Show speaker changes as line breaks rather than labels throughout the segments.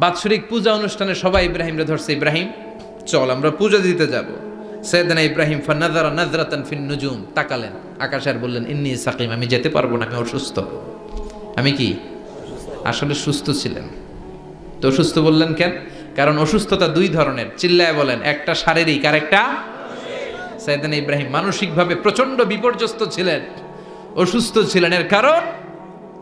বাৎসরিক পূজা অনুষ্ঠানে সবাই ইব্রাহিমরে ধরছে, ইব্রাহিম, চল, আমরা পূজা দিতে যাব। সৈয়দনা ইব্রাহিম ফানাজারা নাজরাতান ফিন নুজুম, তাকালেন। আকাশ আর বললেন, ইন্নি সাকিম, আমি যেতে পারব না, আমি অসুস্থ। আমি কি? আসলে সুস্থ ছিলেন। তো অসুস্থ বললেন কেন? কারণ অসুস্থতা দুই ধরনের। চিল্লায় বলেন, একটা শারীরিক আর একটা সাইদান ইব্রাহিম মানসিকভাবে প্রচণ্ড বিপর্যস্ত ছিলেন, অসুস্থ ছিলেন এর কারণ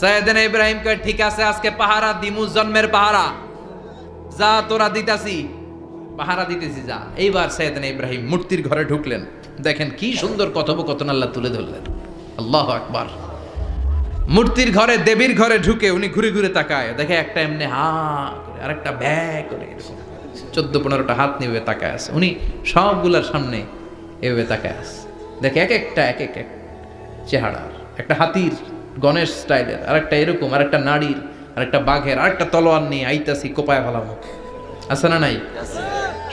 সৈয়দিন ইব্রাহিম কয়, ঠিক আছে, আজকে পাহারা দিমু জন্মের পাহারা। যা তোরা দিতাছি, পাহারা দিতেছি যা। এইবার সৈয়দিন ইব্রাহিম মূর্তির ঘরে ঢুকলেন। দেখেন কি সুন্দর কথোপকথন আল্লাহ তুলে ধরলেন। আল্লাহ আকবার। মূর্তির ঘরে, দেবীর ঘরে ঢুকে উনি ঘুরে ঘুরে তাকায়। দেখে একটা এমনি হা করে, আরেকটা ব্যয় করে এরকম। চোদ্দ পনেরোটা হাত নিয়ে তাকায় আছে। উনি সবগুলার সামনে এভাবে তাকায় আছে। দেখে এক একটা, এক এক এক একটা হাতির গণেশ স্টাইলের, আরেকটা এরকম, আরেকটা নারীর আরেকটা বাঘের, আরেকটা তলোয়ার নিয়ে আইতাছি কোপায় ফেলাম। আছে না নাই?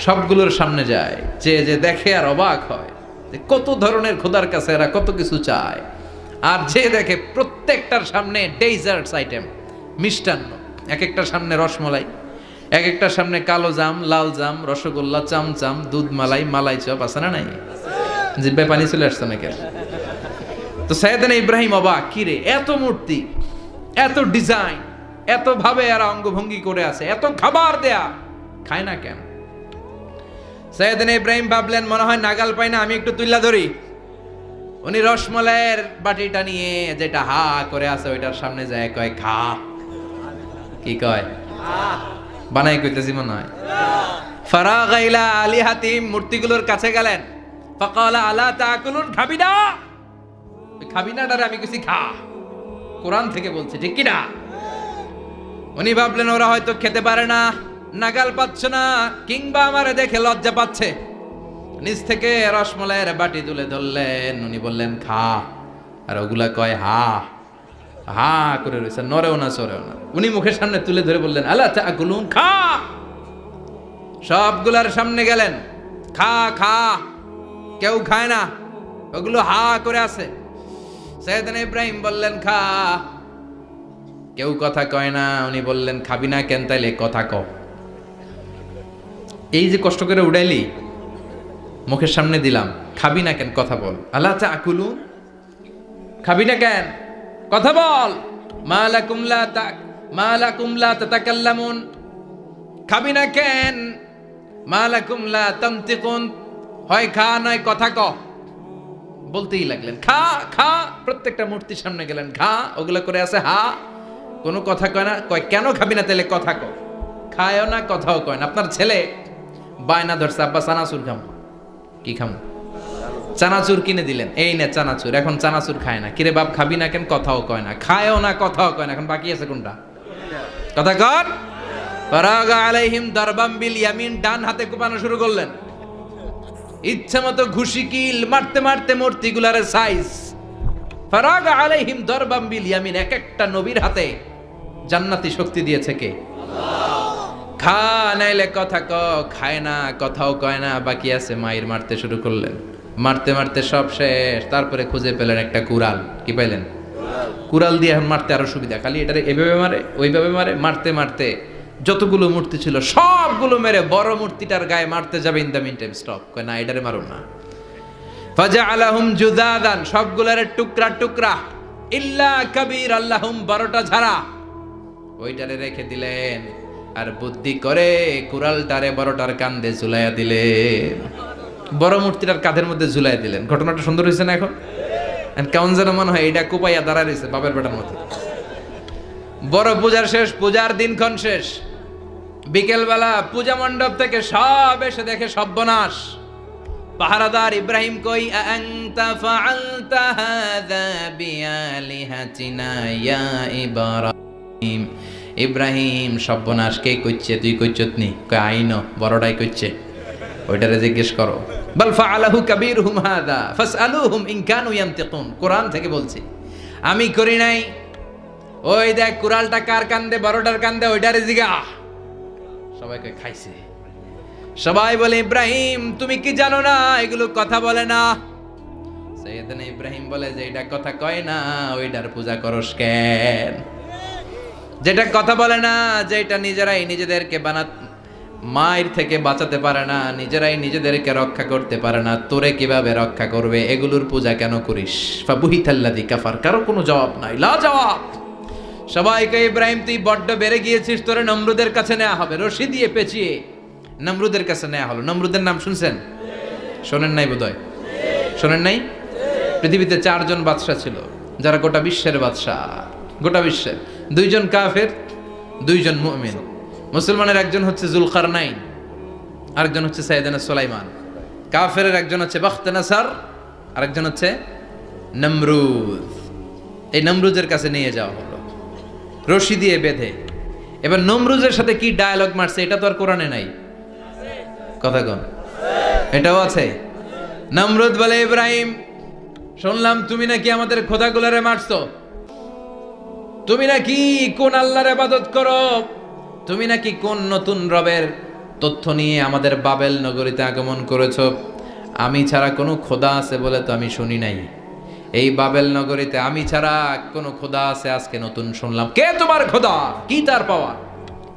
সবগুলোর সামনে যায়, যে যে দেখে আর অবাক হয় যে কত ধরনের খোদার কাছে এরা কত কিছু চায়। আর যে দেখে প্রত্যেকটার সামনে ডেজার্টস আইটেম মিষ্টান্ন। এক একটার সামনে রসমলাই এক একটার সামনে কালো জাম, লাল জাম, রসগোল্লা, চামচাম, দুধ মালাই মালাই চপ, আছে না নাই? জিব্বে পানি চলে আসছে নাকি? তো সৈয়দান ইব্রাহিম অবাক কিরে এত মূর্তি, এত ডিজাইন, এত ভাবে এরা অঙ্গভঙ্গি করে আছে, এত খাবার দেয়া, খায় না কেন? সৈয়দান ইব্রাহিম ভাবলেন, মনে হয় নাগাল পাই না, আমি একটু তুইলা ধরি। উনি রসমলাইয়ের বাটিটা নিয়ে যেটা হা করে আছে, ওইটার সামনে যায়, কয়, খা। কি কয়? বানাই কইতেছি মনে হয়। ফারাগাইলা আলী হাতিম মূর্তিগুলোর কাছে গেলেন। ফাকালা, আলা তাকুলুন, খাবি না? খাবি না, ডারে আমি কিছু খা। কোরআন থেকে বলছে, ঠিক কি না উনি ভাবলেন, ওরা হয়তো খেতে পারে না, নাগাল পাচ্ছে না, কিংবা আমারে দেখে লজ্জা পাচ্ছে। নিচ থেকে রসমলাইয়ের বাটি তুলে ধরলেন, উনি বললেন, খা। আর ওগুলা কয়, হা। হা করে রয়েছে নরেও না, সরেও না। উনি মুখের সামনে তুলে ধরে বললেন আল্লাহ চা গুলুন খা। সবগুলার সামনে গেলেন, খা খা। কেউ খায় না? ওগুলো হা করে আছে। সৈয়দান ইব্রাহিম বললেন, খা। কেউ কথা কয় না, উনি বললেন, খাবি না কেন তাইলে কথা ক। এই যে কষ্ট করে উড়াইলি, মুখের সামনে দিলাম, খাবি না কেন, কথা বল। আল্লাহ চা আকুলু খাবি না কেন? কথা বল। মালা কুমলা মালা কুমলা তাতাকাল্লামুন। খাবি না কেন? মালা কুমলা তান্তিকুন। হয় খা, নয় কথা ক। বলতেই লাগলেন, খা খা। প্রত্যেকটা মূর্তির সামনে গেলেন, খা। ওগুলো করে আছে, হা। কোনো কথা কয় না, কয়, কেন খাবি না তাহলে কথা ক খায়ও না, কথাও কয় না। আপনার ছেলে বায়না ধরছে, আব্বা, চানাচুর খাম। কি খাম? চানাচুর কিনে দিলেন। এই না চানাচুর, এখন চানাচুর খায় না। কিরে বাপ, খাবি না কেন? কথাও কয় না। খায়ও না, কথাও কয় না। এখন বাকি আছে কোনটা? কথা কর আলাইহিম দরবাম বিল ইয়ামিন, ডান হাতে কোপানো শুরু করলেন। ইচ্ছা মতো ঘুষি কিল, মারতে মারতে মূর্তিগুলার সাইজ ফরাগা আলাইহিম দরবাম বিল ইয়ামিন, এক একটা নবীর হাতে জান্নাতি শক্তি দিয়েছে কে? খা, নাইলে কথা ক, খায় না, কথাও কয় না, বাকি আছে মায়ের মারতে শুরু করলেন। মারতে মারতে সব শেষ, তারপরে খুঁজে পেলেন একটা কুড়াল। কি পাইলেন? কুড়াল দিয়ে এখন মারতে আরও সুবিধা, খালি এটারে এভাবে মারে, ওইভাবে মারে, মারতে মারতে যতগুলো মূর্তি ছিল, সবগুলো মেরে বড় মূর্তিটার গায়ে মারতে যাবে in the meantime stop কয়, না, এটারে মারো না। ফাজা আলাহুম জুদাদান সবগুলারে টুকরা টুকরা, ইল্লা কবির আল্লাহুম, বারোটা ঝাড়া। ওইটারে রেখে দিলেন, আর বুদ্ধি করে কুড়ালটারে বড়টার কান্দে ঝুলাইয়া দিলেন। বড় মূর্তিটার কাঁধের মধ্যে ঝুলাই দিলেন। ঘটনাটা সুন্দর হয়েছে না এখন? কেমন যেন মনে হয় এটা কোপাইয়া দাঁড়া রয়েছে বাপের বেটার মতো। বড় পূজার শেষ, পূজার দিনক্ষণ শেষ। বিকেলবেলা পূজা মণ্ডপ থেকে সব এসে দেখে সর্বনাশ। পাহারাদার ইব্রাহিম কই আনতা ফাআলতা হাযা বিআলিহাতিনা ইয়া ইব্রাহিম? ইব্রাহিম সব্যনাশ কে কইছে তুই কইছত নি? কয় আইন বড়টাই কইছে ওইটারে জিজ্ঞেস করো। বল ফাআলাহু কাবীরহুম হাদা ফাসআলুহুম ইন কানু ইয়ান্তিকুন। কোরআন থেকে বলছি। আমি করি নাই। ওই দেখ কুরালটা কার কান্দে, বড়টার কান্দে, ওইটারে জিগা। সবাইকে খাইছে। সবাই বলে, ইব্রাহিম, তুমি কি জানো না? এগুলো কথা বলে না। সৈয়দনা ইব্রাহিম বলে যে, এটা কথা কয় না, ওইটার পূজা করস কেন? যেটা কথা বলে না যে এটা নিজেরাই নিজেদেরকে বানা মায়ের থেকে বাঁচাতে পারে না, নিজেরাই নিজেদেরকে রক্ষা করতে পারে না, তোরে কীভাবে রক্ষা করবে? এগুলোর পূজা কেন করিস? ফাবুহিতাল্লাদি কাফার, কারও কোনো জবাব নাই লা জবাব সবাইকে ইব্রাহিম, তুই বড্ড বেড়ে গিয়েছিস, তোরে নমরুদের কাছে নেওয়া হবে। রশি দিয়ে পেঁচিয়ে নমরুদের কাছে নেওয়া হলো। নমরুদের নাম শুনছেন? শোনেন নাই বোধহয়? শোনেন নাই? পৃথিবীতে চারজন বাদশা ছিল, যারা গোটা বিশ্বের বাদশা গোটা বিশ্বের। দুইজন কাফের, দুইজন মুমিন। মুসলমানের একজন হচ্ছে জুলকার নাইন আরেকজন হচ্ছে সাইদানা সোলাইমান। কাফের একজন হচ্ছে বাখতানাসার, আরেকজন হচ্ছে নমরুদ। এই নমরুজের কাছে নিয়ে যাওয়া হলো। রশি দিয়ে বেঁধে। এবার নমরুজের সাথে কি ডায়ালগ মারছে, এটা তো আর কোরআনে নাই। কথা কন। এটাও আছে। নমরুদ বলে, ইব্রাহিম, শুনলাম তুমি নাকি আমাদের খোদাগুলারে মারছো। তুমি নাকি কোন আল্লাহর ইবাদত করো? তুমি নাকি কোন নতুন রবের তথ্য নিয়ে আমাদের বাবেল নগরীতে আগমন করেছ? আমি ছাড়া কোনো খোদা আছে বলে তো আমি শুনি নাই। এই বাবেল নগরীতে আমি ছাড়া কোনো খোদা আছে? আজকে নতুন শুনলাম। কে তোমার খোদা? কি তার পাওয়া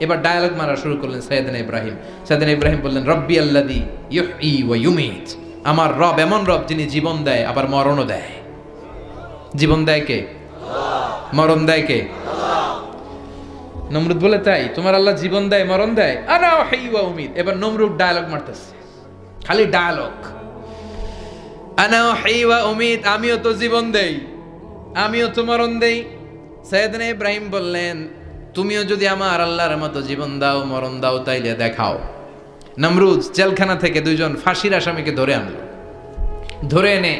এবার ডায়ালগ মারা শুরু করলেন সৈয়দিন ইব্রাহিম। সৈয়দিন ইব্রাহিম বললেন, রব্বি আল্লাদি ইউহি ইউমিত। আমার রব এমন রব যিনি জীবন দেয়, আবার মরণও দেয়। জীবন দেয় কে? মরণ দেয় কে? নমরুদ বলে, তাই, তোমার আল্লাহ জীবন দেয়, মরণ দেয়? আনা ওয়া উমিদ এবার নমরুদ ডায়ালগ মারতেছে। খালি ডায়ালগ আনা হাই ওয়া উমিদ আমিও তো জীবন দেই। আমিও তো মরণ দেই। সৈয়দনা ইব্রাহিম বললেন, তুমিও যদি আমার আল্লাহর মতো জীবন দাও, মরণ দাও, তাইলে দেখাও। নমরুদ জেলখানা থেকে দুইজন ফাঁসির আসামিকে ধরে আনলো। ধরে এনে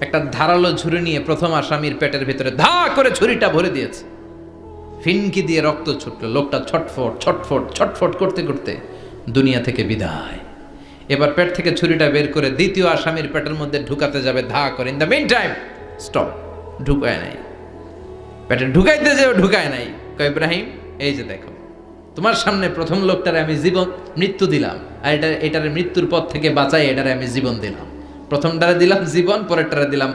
একটা ধারালো ঝুড়ি নিয়ে প্রথম আসামির পেটের ভিতরে ধা করে ছুরিটা ভরে দিয়েছে। ফিনকি দিয়ে রক্ত ছুটলো, লোকটা ছটফট ছটফট ছটফট করতে করতে দুনিয়া থেকে বিদায়। এবার পেট থেকে ছুরিটা বের করে দ্বিতীয় আসামির পেটের মধ্যে ঢুকাতে যাবে, ধা করে। In the meantime stop ঢুকায় নাই। পেটে ঢুকাইতে যাবে ঢুকায় নাই। কয়, ইব্রাহিম, এই যে দেখো, তোমার সামনে প্রথম লোকটারে আমি জীবন, মৃত্যু দিলাম। আর এটা, এটার মৃত্যুর পথ থেকে বাঁচাই, এটারে আমি জীবন দিলাম। প্রথমটারে দিলাম জীবন, পরেরটারে দিলাম,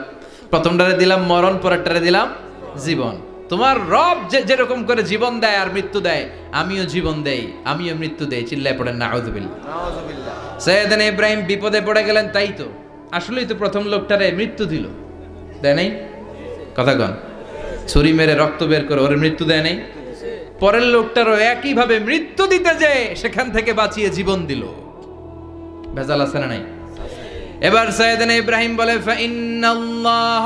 প্রথমটারে দিলাম মরণ, পরেরটারে দিলাম জীবন। তোমার রব যে, যেরকম করে জীবন দেয় আর মৃত্যু দেয়, আমিও জীবন দেই, আমিও মৃত্যু দেই। চিল্লায় পড়েন না আউযুবিল্লাহ সৈয়দান ইব্রাহিম বিপদে পড়ে গেলেন, তাই তো। আসলেই তো প্রথম লোকটারে মৃত্যু দিল। দেয় নাই? কথা কন। ছুরি মেরে রক্ত বের করে ওর মৃত্যু দেয় নাই? পরের লোকটারও একইভাবে মৃত্যু দিতে যে সেখান থেকে বাঁচিয়ে জীবন দিল। ভেজাল আছে না নাই? এবার সৈয়দনা ইব্রাহিম বলে ফাইন্নাল্লাহ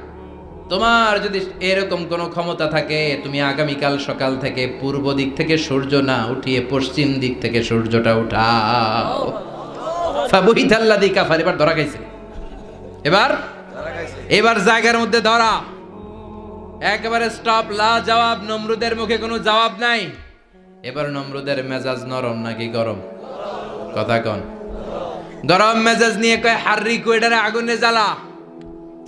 তোমার যদি এরকম কোনো ক্ষমতা থাকে, তুমি আগামীকাল সকাল থেকে পূর্ব দিক থেকে সূর্য না উঠিয়ে পশ্চিম দিক থেকে সূর্যটা উঠাও। ফাবুহিতাল্লাদি কাফার এবার ধরা খাইছে। এবার? এবার জায়গার মধ্যে ধরা। একেবারে স্টপ লা জবাব নমরুদের মুখে কোনো জবাব নাই। এবার নমরুদের মেজাজ নরম নাকি গরম? কথা কন। গরম মেজাজ নিয়ে কয় হার্রি এটারে আগুনে জ্বালা।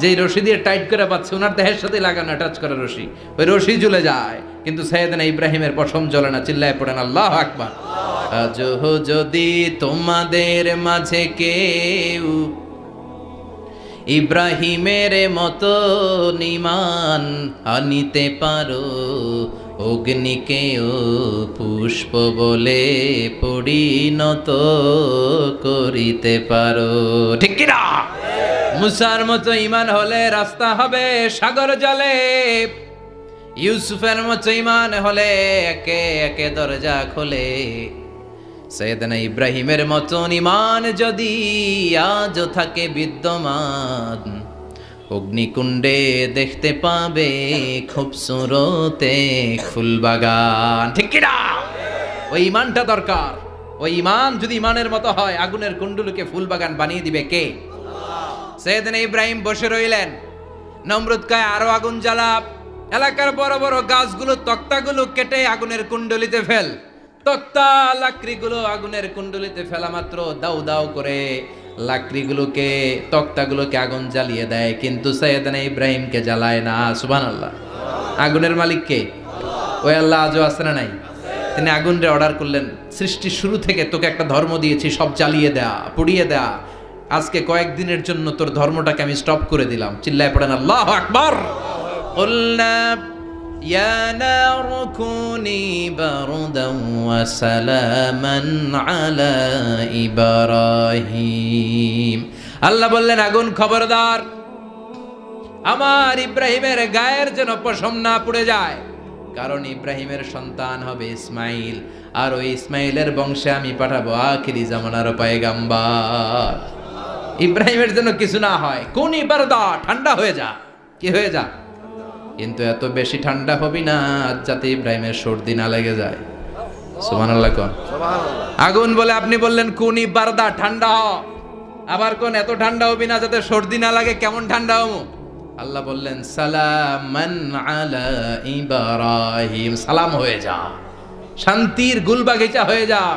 যেই রশি দিয়ে টাইট করে পাচ্ছে ওনার দেহের সাথে লাগানো টাচ করা রশি। ওই রশি ঝুলে যায়। কিন্তু সৈয়দনা ইব্রাহিমের পশম জ্বলে না, চিল্লায় পড়েন, আল্লাহ আকবার। আজ যদি তোমাদের মাঝে কেউ ইব্রাহিমের মতো নিমান আনিতে পারো অগ্নিকেও পুষ্প বলে পরিণত করিতে পারো। ঠিক কিনা? মুসার মতো ইমান হলে রাস্তা হবে সাগর জলে। ইউসুফের মতো ইমান হলে একে একে দরজা খোলে। সৈয়দনা ইব্রাহিমের মতন ইমান যদি আজও থাকে বিদ্যমান, অগ্নিকুণ্ডে দেখতে পাবে খুব সুরতে ফুলবাগান। ঠিক কিনা? ওই ইমানটা দরকার। ওই ইমান যদি ইমানের মতো হয়, আগুনের কুণ্ডুলকে ফুলবাগান বানিয়ে দিবে কে? সৈয়দনা ইব্রাহিম বসে রইলেন। নমরুদ কায় আরও আগুন জ্বালা এলাকার বড় বড় গাছগুলো, তক্তাগুলো কেটে আগুনের কুণ্ডলিতে ফেল। তক্তা লাকড়িগুলো আগুনের কুণ্ডলিতে ফেলা মাত্র দাউ দাউ করে। লাকড়িগুলোকে, তক্তাগুলোকে আগুন জ্বালিয়ে দেয়, কিন্তু সৈয়দনা ইব্রাহিমকে জ্বালায় না। সুবান আল্লাহ আগুনের মালিক কে? ওই আল্লাহ, আজও আছে না নাই? তিনি আগুনরে অর্ডার করলেন। সৃষ্টির শুরু থেকে তোকে একটা ধর্ম দিয়েছি, সব জ্বালিয়ে দেয়া, পুড়িয়ে দেয়া। আজকে কয়েকদিনের জন্য তোর ধর্মটাকে আমি স্টপ করে দিলাম চিল্লায় পড়েন আল্লাহ আকবার قلنا يا نار كوني بردا وسلاما على إبراهيم আল্লাহ বললেন আগুন খবরদার আমার ইব্রাহিমের গায়ের যেন পশম না পুড়ে যায় কারণ ইব্রাহিমের সন্তান হবে ইসমাইল আর ওই ইসমাইলের বংশে আমি পাঠাবো আখিরি জামানার পায়গাম্বার ইব্রাহিমের জন্য কিছু না হয়। কোন ইবারদা ঠান্ডা হয়ে যা। কি হয়ে যা? কিন্তু এত বেশি ঠান্ডা হবি না যাতে ইব্রাহিমের সর্দি না লেগে যায়। আগুন বলে আপনি বললেন কোন ইবারদা ঠান্ডা হ। আবার কোন এত ঠান্ডা হবি না যাতে সর্দি না লাগে কেমন ঠান্ডা হব? আল্লাহ বললেন সালামান আলা ইব্রাহিম। সালাম হয়ে যা। শান্তির গুলবাগিচা হয়ে যা।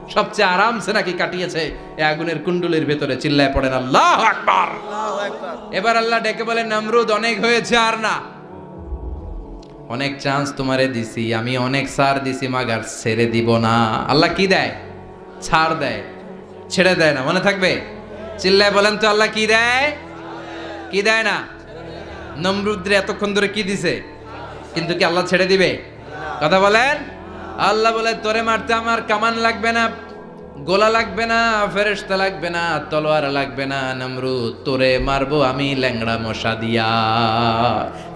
সবচেয়ে আরামসে নাকি কাটিয়েছে? এই আগুনের কুণ্ডুলির ভেতরে চিল্লায় পড়েন আল্লাহ আকবার। এবার আল্লাহ ডেকে বলে নমরুদ অনেক হয়েছে আর না। অনেক চান্স তোমারে দিছি আমি অনেক সার দিছি মাগার ছেড়ে দিব না। আল্লাহ কি দেয়? ছাড় দেয়। ছেড়ে দেয় না মনে থাকবে? চিল্লায় বলেন তো আল্লাহ কি দেয়? কি দেয় না? নমরুদ্রে এতক্ষণ ধরে কি দিছে? কিন্তু কি আল্লাহ ছেড়ে দিবে? কথা বলেন? আল্লাহ বলে, তোরে মারতে আমার কামান লাগবে না, গোলা লাগবে না, ফেরেশতা লাগবে না, তলোয়ার লাগবে না, নমরুদ, তোরে মারবো আমি ল্যাংড়া মশা দিয়া।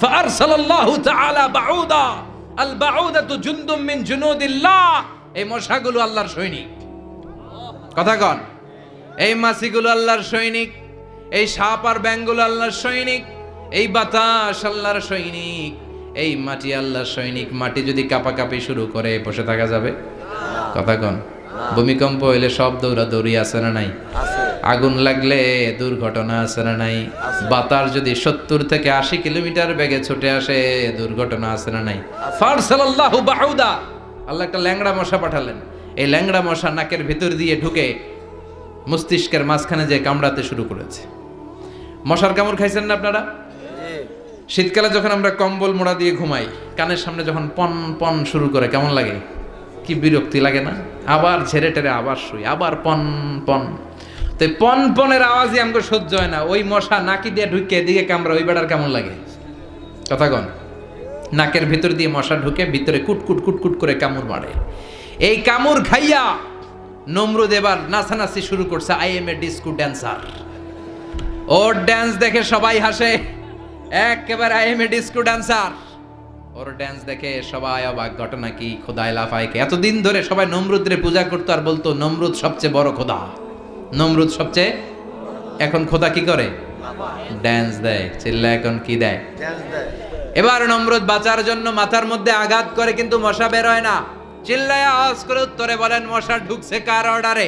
ফারসালাল্লাহু তাআলা বাউদা, আল বাউদাতু জুনদুম মিন জুনুদিল্লাহ। এই মশাগুলো আল্লাহর সৈনিক। কথা কন। এই মাছিগুলো আল্লাহর সৈনিক, এই সাপ আর ব্যাঙগুলো আল্লাহর সৈনিক, এই বাতাস আল্লাহর সৈনিক। এই মাটি আল্লাহর সৈনিক মাটি যদি কাপাকাপি শুরু করে বসে থাকা যাবে? কথা কন। ভূমিকম্প হইলে সব দৌড়া দৌড়ি আছে না নাই? আগুন লাগলে দুর্ঘটনা আছে না নাই? বাতাস যদি সত্তর থেকে আশি কিলোমিটার বেগে ছুটে আসে দুর্ঘটনা আছে না নাই? আল্লাহ একটা ল্যাংড়া মশা পাঠালেন। এই ল্যাংড়া মশা নাকের ভিতর দিয়ে ঢুকে মস্তিষ্কের মাঝখানে যে কামড়াতে শুরু করেছে। মশার কামড় খাইছেন না আপনারা? শীতকালে যখন আমরা কম্বল মোড়া দিয়ে ঘুমাই, কানের সামনে যখন পন পন শুরু করে, কেমন লাগে? কি বিরক্তি লাগে না? আবার ঝেড়ে টেরে আবার শুই, আবার পন পন। তো পন পনেরো আওয়াজই আমাকে সহ্য হয় না। ওই মশা নাকি দিয়ে ঢুকে, এদিকে কামড়া ওই বেড়ার কেমন লাগে? কথা কন। নাকের ভিতর দিয়ে মশা ঢুকে, ভিতরে কুটকুট কুট কুট কুট করে কামড় মারে। এই কামড় খাইয়া নমরুদ এবার নাচানাচি শুরু করছে, I am a disco dancer. Or dance দেখে সবাই হাসে। একেবারে I am a disco dancer or dance দেখে সবাই অবাক। ঘটনা কি? খোদায় লাফাইকে। এতদিন ধরে সবাই নমরুদরে পূজা করতো আর বলতো নমরুদ সবচেয়ে বড় খোদা। নমরুদ সবচেয়ে এখন খোদা কি করে? ড্যান্স দেয়। চিল্লা এখন কি দেয়? এবার নমরুদ বাঁচার জন্য মাথার মধ্যে আঘাত করে কিন্তু মশা বের হয় না। চিল্লায় আওয়াজ করে উত্তরে বলেন মশা ঢুকছে কার অর্ডারে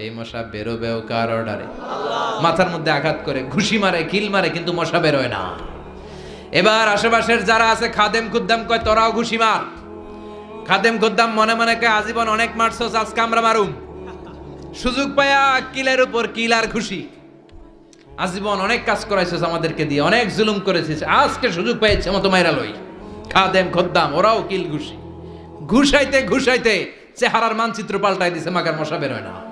এই মশা বেরোবেও কার অর্ডারে? মাথার মধ্যে আঘাত করে, ঘুষি মারে, কিল মারে, কিন্তু মশা বেরোয় না। এবার আশেপাশের যারা আছে, খাদেম খুদ্দাম কয়, তোরাও ঘুষি মার। খাদেম খুদ্দাম মনে মনে কয়, আজীবন অনেক মারছস আজকে আমরা মারুম। সুযোগ পায়া কিলের উপর কিল আর ঘুষি। আজীবন অনেক কাজ করাইছিস আমাদেরকে দিয়ে, অনেক জুলুম করেছিস, আজকে সুযোগ পেয়েছে মতো মাইরা লই। খাদেম খদ্দাম, ওরাও কিল ঘুষি। ঘুষাইতে ঘুষাইতে চেহারার মানচিত্র পাল্টাই দিছে, মাকার মশা বেরোয় না।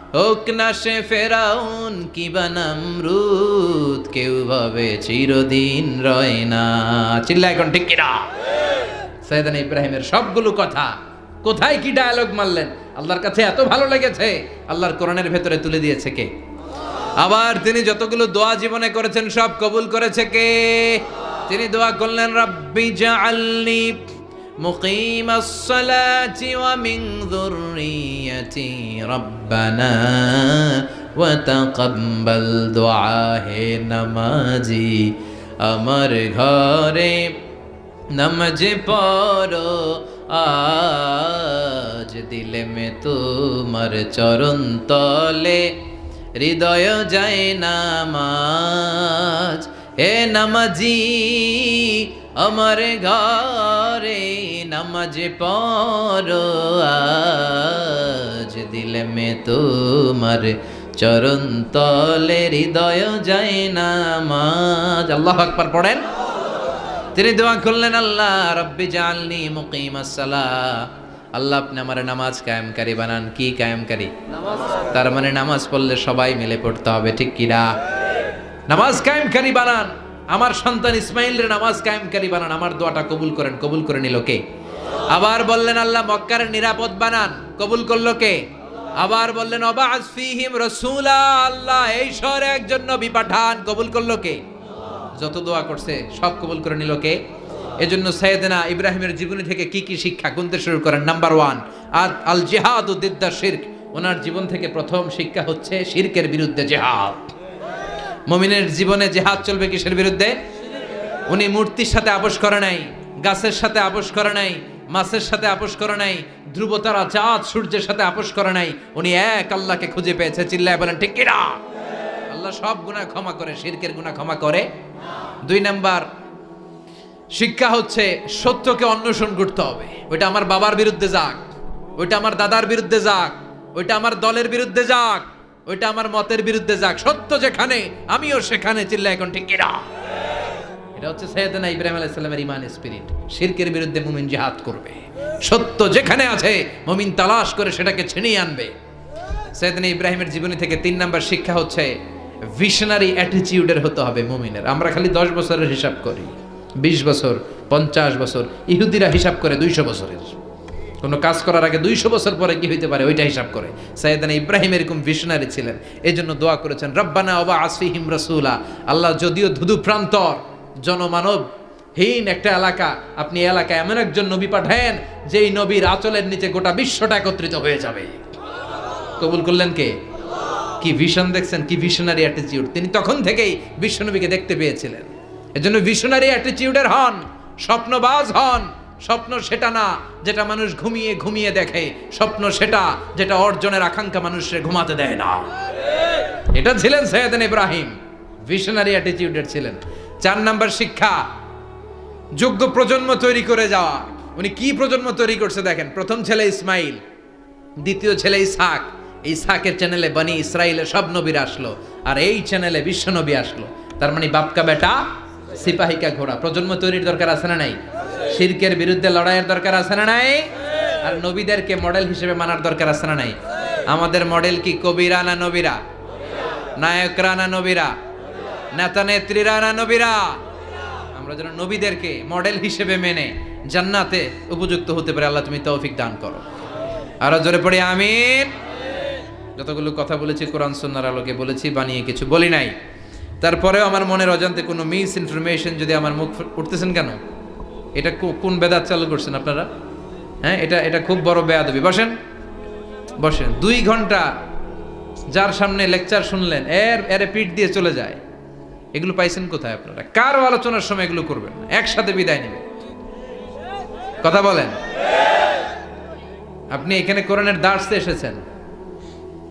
হোক না সে ফেরাউন কি বানামরুদ, কেউ ভাবে চিরদিন রয় না। চিল্লা এখন, ঠিক কিনা? সৈয়দান ইব্রাহিমের সবগুলো কথা, কোথায় কি ডায়ালগ মারলেন? আল্লাহর কাছে এত ভালো লেগেছে, আল্লাহর কোরআনের ভেতরে তুলে দিয়েছে কে? আবার তিনি যতগুলো দোয়া জীবনে করেছেন, সব কবুল করেছে কে? তিনি দোয়া করলেন, রাব্বি জাআলনি মুকিম الصلاة ومن ذريتي ربنا وتقبل دعاء নামাজি আমার ঘরে নমজ পড়ো আজ দিলে মে তোমার চরণ তলে হৃদয় যায় নামাজ হে নামাজি আমার ঘরে নামাজ পড়ো, আজ দিলে মে তোমার চরণ তলে হৃদয় যায় নামাজ। আল্লাহ আকবার পড়েন। তিনি দোয়া করলেন, আল্লাহ রব্বি জালনি মুকিম আল্লাহ আপনি আমার নামাজ কায়েমকারী বানান। কি কায়েমকারী? তার মানে নামাজ পড়লে সবাই মিলে পড়তে হবে, ঠিক কিনা নামাজ কায়েমকারী বানান। আমার সন্তান ইসমাইলের নামাজ কায়েমকারী বানান, আমার দোয়াটা কবুল করেন, কবুল করে নিল কে? আবার বললেন, আল্লাহ মক্কার নিরাপদ বানান, কবুল করল কে? আবার বললেন অবাজ ফিহিম রসুলা, আল্লাহ এই শহরে একজন নবী পাঠান, কবুল করল কে? যত দোয়া করছে, সব কবুল করে নিল কে? এজন্য সৈয়দনা ইব্রাহিমের জীবনী থেকে কি কি শিক্ষা গুনতে শুরু করেন? নাম্বার ওয়ান আর আল জেহাদ উদ্দিদ্দা শির্ক। ওনার জীবন থেকে প্রথম শিক্ষা হচ্ছে শিরকের বিরুদ্ধে জেহাদ। মমিনের জীবনে জেহাদ চলবে কিসের বিরুদ্ধে? উনি মূর্তির সাথে আপোষ করে নাই, গাছের সাথে আপোষ করে নাই, মাছের সাথে আপোষ করে নাই, ধ্রুবতারা চাঁদ সূর্যের সাথে আপোষ করে নাই, উনি এক আল্লাহকে খুঁজে পেয়েছে, চিল্লায় বলেন, ঠিক কিনা? আল্লাহ সব গুনাহ ক্ষমা করে, শিরকের গুনাহ ক্ষমা করে। দুই নাম্বার, শিক্ষা হচ্ছে সত্যকে অন্বেষণ করতে হবে। ওইটা আমার বাবার বিরুদ্ধে যাক, ওইটা আমার দাদার বিরুদ্ধে যাক, ওইটা আমার দলের বিরুদ্ধে যাক। ওইটা আমার মতের বিরুদ্ধে যাক, সত্য যেখানে, আমিও সেখানে চিল্লা, এখন ঠিক কিনা? এটা হচ্ছে সৈয়দনা ইব্রাহিম ইমান স্পিরিট। শিরকের বিরুদ্ধে মুমিন জিহাদ করবে। সত্য যেখানে আছে, মুমিন তালাশ করে সেটাকে ছিনিয়ে আনবে। সৈয়দনা ইব্রাহিমের জীবনী থেকে তিন নাম্বার শিক্ষা হচ্ছে ভিশনারি অ্যাটিটিউডের হতে হবে মুমিনের। আমরা খালি দশ বছরের হিসাব করি, বিশ বছর, পঞ্চাশ বছর, ইহুদিরা হিসাব করে দুইশো বছরের। কোনো কাজ করার আগে দুইশো বছর পরে কি হইতে পারে? ওইটা হিসাব করে। সাইদানা ইব্রাহিম এরকম ভিশনারি ছিলেন। এই জন্য দোয়া করেছেন, রব্বানা অবা আসফিহিম রসুলা। আল্লাহ যদিও ধুধু প্রান্তর, জনমানব হীন একটা এলাকা, আপনি এলাকায় এমন একজন নবী পাঠায়েন, যেই নবীর আঁচলের নিচে গোটা বিশ্বটা একত্রিত হয়ে যাবে। কবুল করলেন কে? কি ভিশন দেখছেন? কি ভিশনারি অ্যাটিটিউড তিনি তখন থেকেই বিশ্বনবীকে দেখতে পেয়েছিলেন। এজন্য ভিশনারি অ্যাটিটিউডের হন, স্বপ্নবাজ হন। স্বপ্ন সেটা না যেটা মানুষ ঘুমিয়ে ঘুমিয়ে দেখে। স্বপ্ন সেটা যেটা অর্জনের আকাঙ্ক্ষা মানুষের ঘুমাতে দেয় না। এটা ছিলেন সৈয়দান ইব্রাহিম। ভিশনারি অ্যাটিটিউডের ছিলেন। চার নাম্বার শিক্ষা, যোগ্য প্রজন্ম তৈরি করে যাওয়া। উনি কি প্রজন্ম তৈরি করছে দেখেন। প্রথম ছেলে ইসমাইল, দ্বিতীয় ছেলে ইসাক ইসাকের চ্যানেলে বানি ইসরায়েলের সব নবীর আসলো। আর এই চ্যানেলে বিশ্ব নবী আসলো। তার মানে বাপকা বেটা, সিপাহিকা ঘোড়া। প্রজন্ম তৈরির দরকার আছে না নাই? শিরকের বিরুদ্ধে লড়াইয়ের দরকার আছে না নাই? আর নবীদেরকে মডেল হিসেবে মানার দরকার আছে না নাই? আমাদের মডেল কি? কবিরা না নবীরা? নায়করা না নবীরা? নেতা নেত্রীরা না নবীরা? আমরা যেন নবীদেরকে মডেল হিসেবে মেনে জান্নাতে উপযুক্ত হতে পারে, আল্লাহ তুমি তৌফিক দান করো। আরও জোরে পড়ি, আমিন। যতগুলো কথা বলেছি, কোরআন সন্ন্যার আলোকে বলেছি, বানিয়ে কিছু বলি নাই। তারপরেও আমার মনের অজান্তে কোনো মিস ইনফরমেশন যদি আমার মুখ উঠতেছেন কেন? এটা কোন বেদাত চালু করছেন আপনারা? হ্যাঁ এটা এটা খুব বড় বেয়াদবি। বসেন বসেন। দুই ঘণ্টা যার সামনে লেকচার শুনলেন, এর এর পিঠ দিয়ে চলে যায়। এগুলো পাইছেন কোথায় আপনারা? কার আলোচনার সময় এগুলো করবেন না। একসাথে বিদায় নেবেন। কথা বলেন। আপনি এখানে কোরআনের দার্সে এসেছেন।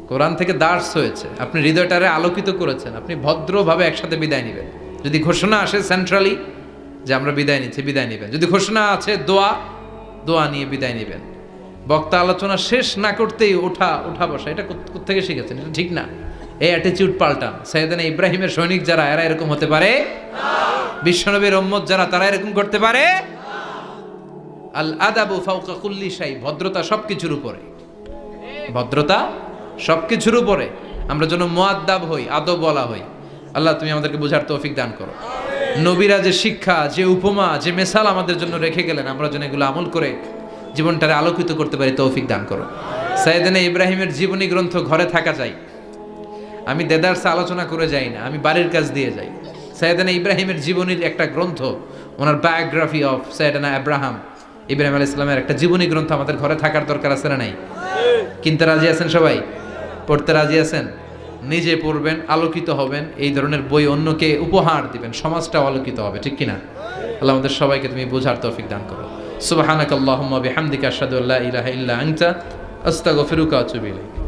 কোরআন থেকে দার্স হয়েছে। আপনি হৃদয়টারে আলোকিত করেছেন। আপনি ভদ্রভাবে একসাথে বিদায় নেবেন। যদি ঘোষণা আসে সেন্ট্রালি যে আমরা বিদায় নিচ্ছি, বিদায় নেবেন। যদি ঘোষণা আছে, দোয়া দোয়া নিয়ে বিদায় নেবেন। বক্তা আলোচনা শেষ না করতেই ওঠা ওঠা বসা, এটা থেকে শিখেছেন? এটা ঠিক না। এই অ্যাটিটিউড পাল্টান। সৈয়দানা ইব্রাহিমের সৈনিক যারা, এরা এরকম হতে পারে? বিশ্বনবীর উম্মত যারা, তারা এরকম করতে পারে? আল আদাবু ফাউকা কুল্লি শাই, ভদ্রতা সবকিছুর উপরে। ভদ্রতা সবকিছুর উপরে। আমরা যেন মুআদ্দাব হই, আদব বলা হই। আল্লাহ তুমি আমাদেরকে বোঝার তৌফিক দান করো। নবীরা যে শিক্ষা, যে উপমা, যে মেসাল আমাদের জন্য রেখে গেলেন, আমরা যেন এগুলো আমল করে জীবনটারে আলোকিত করতে পারি, তৌফিক দান করো। সাইয়েদানা ইব্রাহিমের জীবনী গ্রন্থ ঘরে থাকা চাই আমি দেদারসে আলোচনা করে যাই না, আমি বাড়ির কাজ দিয়ে যাই। সৈয়দানা ইব্রাহিমের জীবনীর একটা গ্রন্থ, ওনার বায়োগ্রাফি অফ সৈয়দানা আব্রাহাম ইব্রাহিম আলাইহিস ইসলামের একটা জীবনী গ্রন্থ আমাদের ঘরে থাকার দরকার আছে না নাই? কিনতে রাজি আছেন সবাই? পড়তে রাজি আছেন? নিজে পড়বেন, আলোকিত হবেন, এই ধরনের বই অন্যকে উপহার দিবেন, সমাজটাও আলোকিত হবে, ঠিক কিনা? আল্লাহ আমাদের সবাইকে তুমি বোঝার তৌফিক দান করো। সুবাহ বিহামদিকা আশহাদু আল্লা ইলাহা ইল্লা আনতা, আস্তাগফিরুকা ওয়া